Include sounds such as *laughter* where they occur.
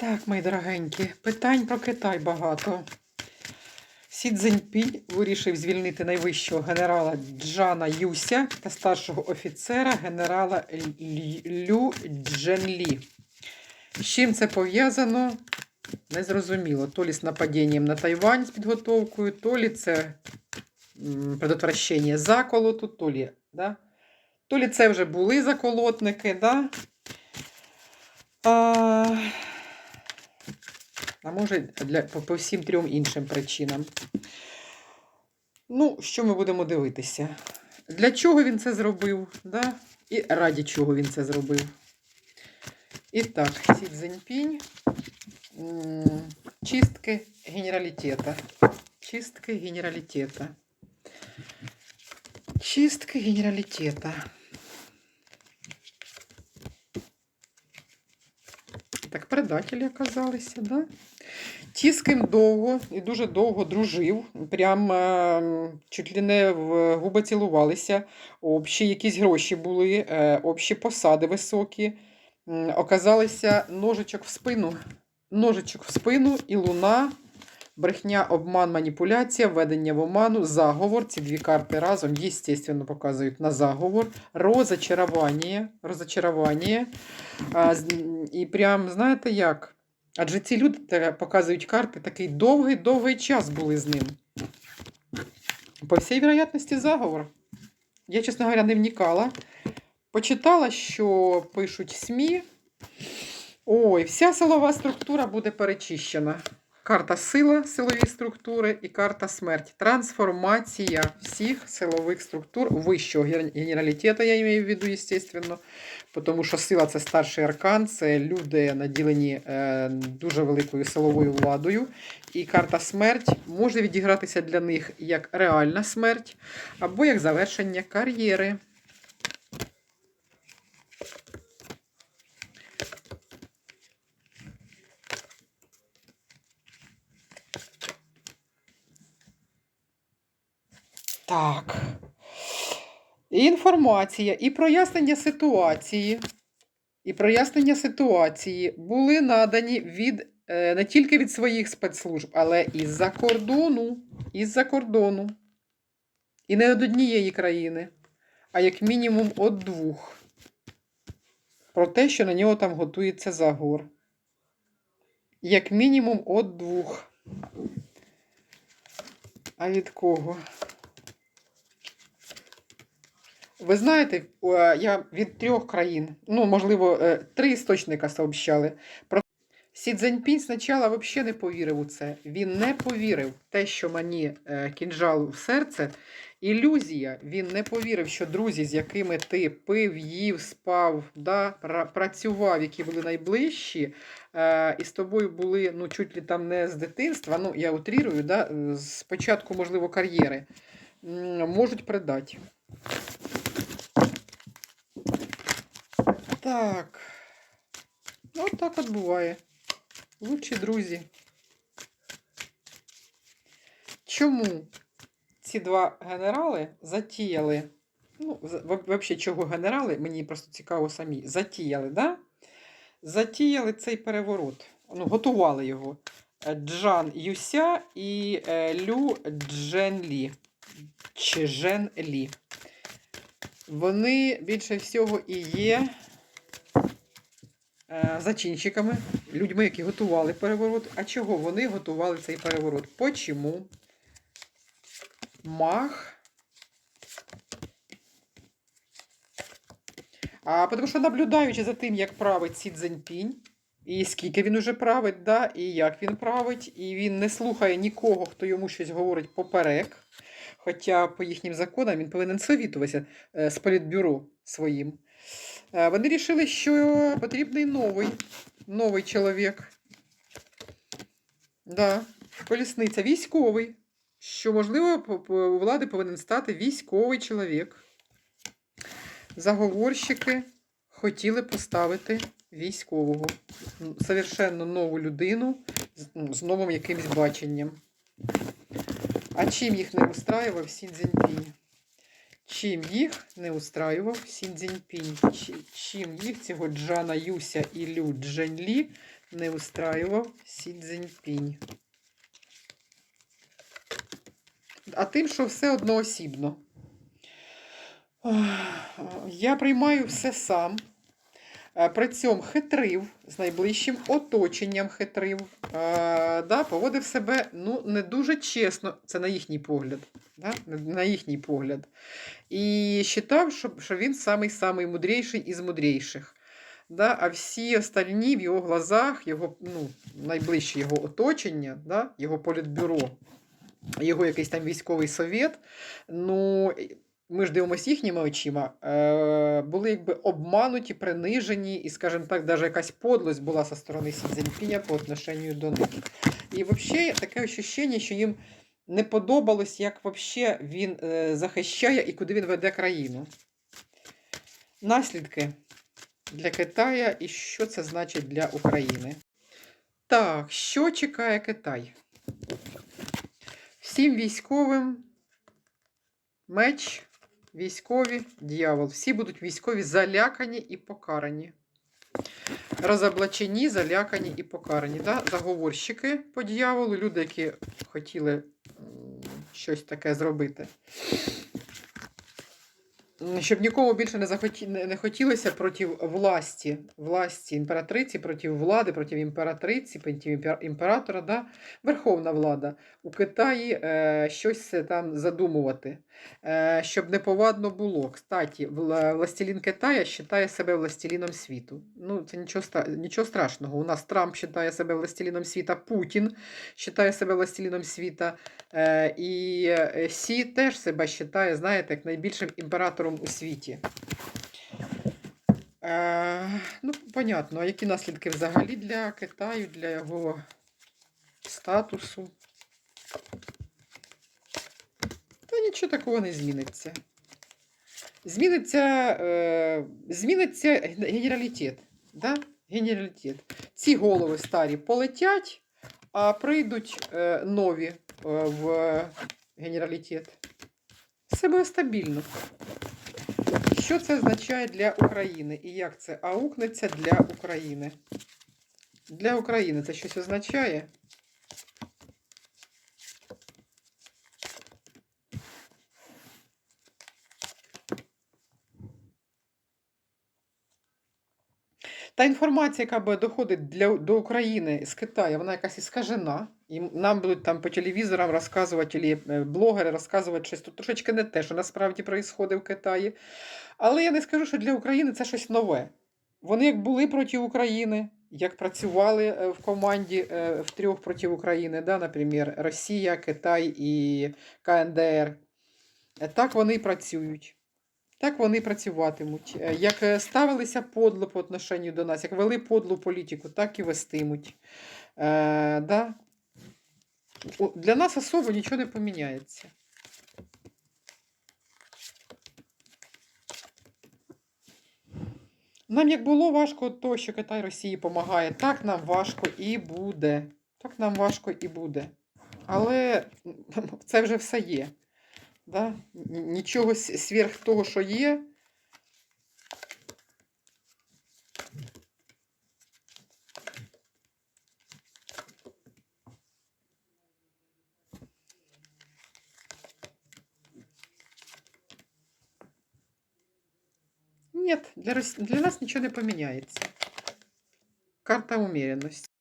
Так, мої дорогенькі, питань про Китай багато. Сі Цзіньпінь вирішив звільнити найвищого генерала Джана Юся та старшого офіцера генерала Лю Дженлі. З чим це пов'язано? Незрозуміло. То лі з нападінням на Тайвань з підготовкою, то лі це предотвращення заколоту, то лі, да? то лі це вже були заколотники, да? А, а може, для, по, по всім трьом іншим причинам. Ну, що ми будемо дивитися? Для чого він це зробив? Да? І раді чого він це зробив? І так, Сі Цзіньпінь. Чистки генералітета. Чистки генералітета. Чистки генералітета. Предателі оказалися, да? Ті, з ким довго і дуже довго дружив, прям е, чуть ли не в губи цілувалися, общі якісь гроші були, е, общі посади високі. Оказалися ножичок в спину. Ножичок в спину і луна, брехня, обман, маніпуляція, введення в оману, заговор. Ці дві карти разом, естественно, показують на заговор, розочарування, розочарування. А, і прям, знаєте як? Адже ці люди показують карти, такий довгий-довгий час були з ним. По всій вероятності, заговор. Я, чесно говоря, не вникала. Почитала, що пишуть СМІ. Ой, вся силова структура буде перечищена. Карта сила силові структури і карта смерть. Трансформація всіх силових структур вищого генералітету, я маю в виду, естественно. Тому що сила це старший аркан, це люди наділені е, дуже великою силовою владою. І карта смерть може відігратися для них як реальна смерть або як завершення кар'єри. Так. Інформація і прояснення ситуації. І прояснення ситуації були надані від е, не тільки від своїх спецслужб, але і з-за кордону. Із-за кордону. І не від однієї країни, а як мінімум від двох. Про те, що на нього там готується заговор. Як мінімум від двох. А від кого? Ви знаєте, я від трьох країн, ну, можливо, е, три істочника сообщали. Про Сі Цзіньпінь спочатку взагалі не повірив у це. Він не повірив те, що мені е, кінжал в серце. Ілюзія. Він не повірив, що друзі, з якими ти пив, їв, спав, да, працював, які були найближчі, е, і з тобою були ну, чуть ли там не з дитинства, ну, я утрірую, да, з початку, можливо, кар'єри, можуть придати. Так. Ну, от так от буває. Лучші друзі. Чому ці два генерали затіяли? Ну, взагалі, чого генерали? Мені просто цікаво самі. Затіяли, да? Затіяли цей переворот. Ну, готували його. Джан Юся і е, Лю Дженлі. Чи Жен-Лі. Вони більше всього і є зачинщиками, людьми, які готували переворот. А чого вони готували цей переворот? Почому? Мах. А тому що наблюдаючи за тим, як править Сі Цзіньпінь, і скільки він уже править, да, і як він править, і він не слухає нікого, хто йому щось говорить поперек. Хоча по їхнім законам він повинен совітуватися е, з політбюро своїм. Е, Вони вирішили, що потрібний новий, новий чоловік. Да, колісниця, військовий. Що, можливо, у влади повинен стати військовий чоловік. Заговорщики хотіли поставити військового. Совершенно нову людину з, новим якимось баченням. А чим їх не устраював Сі Цзіньпінь? Чим їх не устраював Сі Цзіньпінь? Чим їх цього Джана Юся і Лю Дженлі не устраював Сі Цзіньпінь. А тим, що все одноосібно. Я приймаю все сам. Е, При цьому хитрив з найближчим оточенням хитрив. Да, поводив себе ну, не дуже чесно, це на їхній погляд. Да? На їхній погляд. І вважав, що, що він самий-самий мудріший із мудріших. Да? А всі остальні в його глазах, його ну, найближче його оточення, да? його політбюро, його якийсь там військовий совет. Ну, ми ж дивимося їхніми очима, е, були якби обмануті, принижені, і, скажімо так, навіть якась подлость була зі сторони Сі по отношенню до них. І взагалі таке ощущення, що їм не подобалось, як вообще він е, захищає і куди він веде країну. Наслідки для Китая і що це значить для України. Так, що чекає Китай? Всім військовим меч, військові, дьявол. Всі будуть військові залякані і покарані. Розоблачені, залякані і покарані. Да? Заговорщики по дьяволу, люди, які хотіли щось таке зробити. Щоб нікому більше не, захоті... не хотілося проти власті, власті імператриці, проти влади, проти імператриці, проти імператора, да? верховна влада у Китаї е, щось там задумувати, е, щоб неповадно було. Кстати, вла- властелін Китая вважає себе властеліном світу. Ну, це нічого, нічого страшного. У нас Трамп вважає себе властеліном світа, Путін вважає себе властеліном світа. Е, і е, Сі теж себе вважає, знаєте, як найбільшим імператором у світі. Е, ну, понятно, а які наслідки взагалі для Китаю, для його статусу? Та нічого такого не зміниться. Зміниться, е, зміниться генералітет. Да? Генералітет. Ці голови старі полетять, а прийдуть е, нові е, в генералітет. Все буде стабільно. Що це означає для України і як це аукнеться для України? Для України це щось означає? Та інформація, яка доходить для, до України з Китаю, вона якась іскажена. І нам будуть там по телевізорам розказувати, або е, блогери розказувати щось тут трошечки не те, що насправді відбувається в Китаї. Але я не скажу, що для України це щось нове. Вони як були проти України, як працювали е, в команді е, в трьох проти України, да, наприклад, Росія, Китай і КНДР. Так вони і працюють. Так вони працюватимуть. Як ставилися подло по отношенню до нас, як вели подлу політику, так і вестимуть. Е, да? Для нас особо нічого не поміняється. Нам як було важко то, що Китай Росії допомагає, так нам важко і буде. Так нам важко і буде. Але *laughs* це вже все є. Да? Нічого сверх того, що є. Нет, для, для нас ничего не поменяется. Карта умеренності.